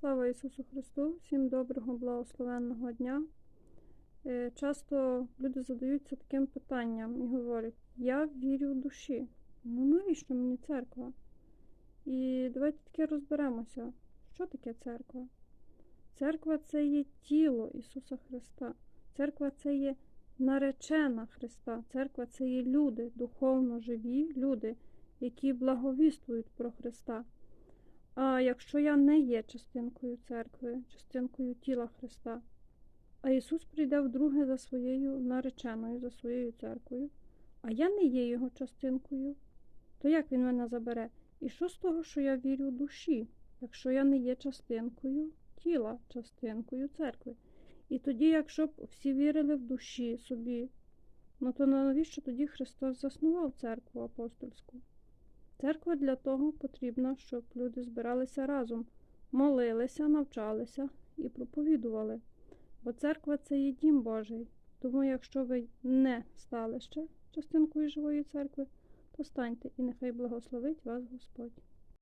Слава Ісусу Христу! Всім доброго, благословенного дня. Е, Часто люди задаються таким питанням і говорять: Я вірю в душі. Ну навіщо мені церква? І давайте таке розберемося, що таке церква? Церква це є тіло Ісуса Христа. Церква це є наречена Христа. Церква це є люди, духовно живі люди, які благовіствують про Христа. А якщо я не є частинкою церкви, частинкою тіла Христа, а Ісус прийде вдруге за своєю нареченою, за своєю церквою, а я не є Його частинкою, то як Він мене забере? І що з того, що я вірю душі, якщо я не є частинкою тіла, частинкою церкви? І тоді, якщо б всі вірили в душі собі, ну то навіщо тоді Христос заснував церкву апостольську? Церква для того потрібна, щоб люди збиралися разом, молилися, навчалися і проповідували. Бо церква це є дім Божий. Тому, якщо ви не стали ще частинкою живої церкви, то станьте і нехай благословить вас Господь.